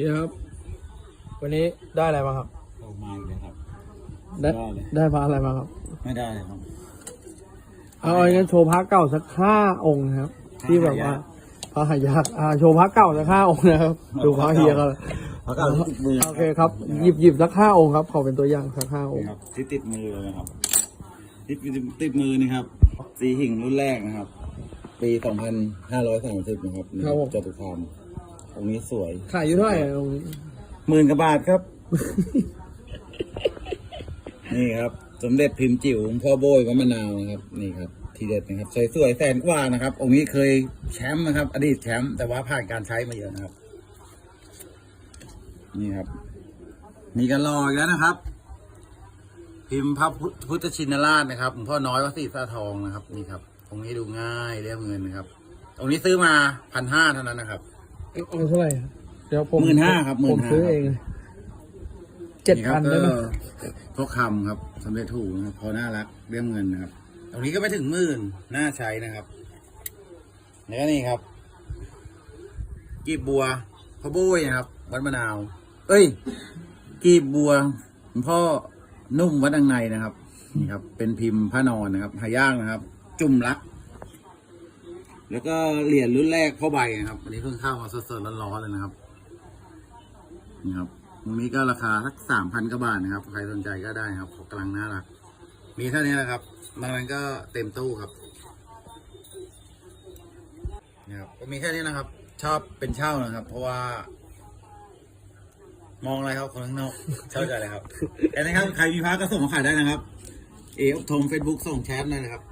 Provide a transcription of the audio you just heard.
พี่ครับ วันนี้ได้อะไรมาครับออกมาอีกแล้วครับ ได้ได้เลย ได้พระอะไรมาครับ ไม่ได้ครับ เอาเอางั้นโชว์พระเก่าสักห้าองค์นะครับที่แบบว่าพระหายากอ่าโชว์พระเก่าสักห้าองค์นะครับ ดูพระเฮียก็เพราะเก่าที่ติดมือโอเคครับ หยิบหยิบสักห้าองค์ครับ ขอเป็นตัวอย่างสักห้าองนี่ค์ครับที่ติดมือเลยนะครับที่ติดมือนี่ครับสีหิ่งรุ่นแรกนะครับ ปีสองพันห้าร้อยสามสิบนะครับนี่จตุคาม ตรงนี้สวยขายอยู่เท่าไหร่องค์นี้หมื่นกว่าบาทครับ นี่ครับ สมเด็จพิมพ์จิ๋วหลวงพ่อโบยวัดมะนาวนะครับ นี่ครับ ทีเด็ดนะครับสวยๆแสนกว่านะครับ องค์นี้เคยแชมป์นะครับ อดีตแชมป์แต่ว่าผ่านการใช้มาเยอะนะครับ นี่ครับ มีกันรออีกแล้วนะครับ พิมพ์พระพุทธชินราชนะครับหลวงพ่อน้อยวัดศรีสาทองนะครับ นี่ครับองค์นี้ดูง่ายเรียบเงินนะครับองค์นี้ซื้อมาพันห้าเท่านั้นนะครับ องค์เท่าไหร่ครับเดี๋ยวผม15,000ครับผม15,000ซื้อเองเจ็ดนี่คพัรันบได้ไหมก็พวกคำครับสำเร็จถูกนะครับพอน่ารักเรื่องเงินนะครับ ตรงนี้ก็ไม่ถึงหมื่นน่าใช้นะครับแล้วก็นี่ครับ กีบบัวพ่อโบยนะครับวัดมะนาว เอ้ย กีบบัวหลวงพ่อนุ่มวัดดังในนะครับ นี่ครับ เป็นพิมพ์พระนอนนะครับหายากนะครับ จุ่มรัก แล้วก็เหรียญรุ่นแรกพ่อใบนะครับอันนี้เพิ่งเข้ามาสดๆร้อนๆเลยนะครับนี่ครับตรงนี้ก็ราคาสักสามพันกว่าบาทนะครับ ใครสนใจก็ได้ครับกำลังน่ารักมีเท่านี้แหละครับบางนั้นก็เต็มตู้ครับนี่ครับก็มีแค่นี้นะครับ ชอบเป็นเช่านะครับ เพราะว่า มองอะไรครับคนข้างนอกเช่าใจเลยครับแต่นะครับใครมีพระก็ส่งมาขายได้นะครับ เอฟทงเฟซบุ๊กส่งแชทได้นะครับ